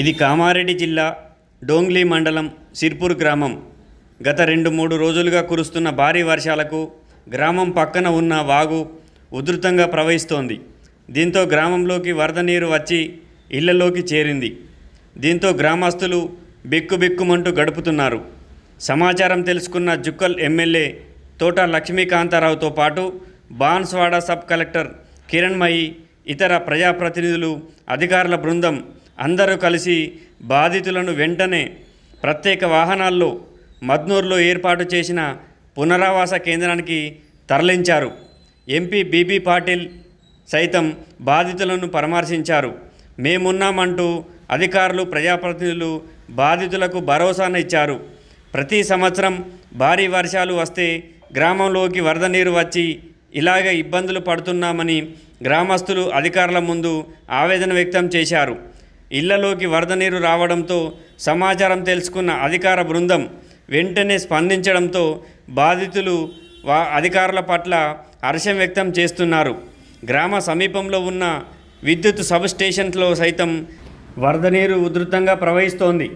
ఇది కామారెడ్డి జిల్లా డోంగ్లీ మండలం సిర్పూర్ గ్రామం. గత రెండు మూడు రోజులుగా కురుస్తున్న భారీ వర్షాలకు గ్రామం పక్కన ఉన్న వాగు ఉధృతంగా ప్రవహిస్తోంది. దీంతో గ్రామంలోకి వరద నీరు వచ్చి ఇళ్ళలోకి చేరింది. దీంతో గ్రామస్తులు బిక్కుబిక్కుమంటూ గడుపుతున్నారు. సమాచారం తెలుసుకున్న జుక్కల్ ఎమ్మెల్యే తోట లక్ష్మీకాంతారావుతో పాటు బాన్స్వాడ సబ్ కలెక్టర్ కిరణ్మయి ఇతర ప్రజాప్రతినిధులు అధికారుల బృందం అందరూ కలిసి బాధితులను వెంటనే ప్రత్యేక వాహనాల్లో మద్నూర్లో ఏర్పాటు చేసిన పునరావాస కేంద్రానికి తరలించారు. ఎంపీ బీబీ పాటిల్ సైతం బాధితులను పరామర్శించారు. మేమున్నామంటూ అధికారులు ప్రజాప్రతినిధులు బాధితులకు భరోసాను ఇచ్చారు. ప్రతి సంవత్సరం భారీ వర్షాలు వస్తే గ్రామంలోకి వరద నీరు వచ్చి ఇలాగ ఇబ్బందులు పడుతున్నామని గ్రామస్తులు అధికారుల ముందు ఆవేదన వ్యక్తం చేశారు. ఇళ్ళలోకి వరద నీరు రావడంతో సమాచారం తెలుసుకున్న అధికార బృందం వెంటనే స్పందించడంతో బాధితులు వా అధికారుల పట్ల హర్షం వ్యక్తం చేస్తున్నారు. గ్రామ సమీపంలో ఉన్న విద్యుత్ సబ్ స్టేషన్లో సైతం వరద నీరు ఉధృతంగా ప్రవహిస్తోంది.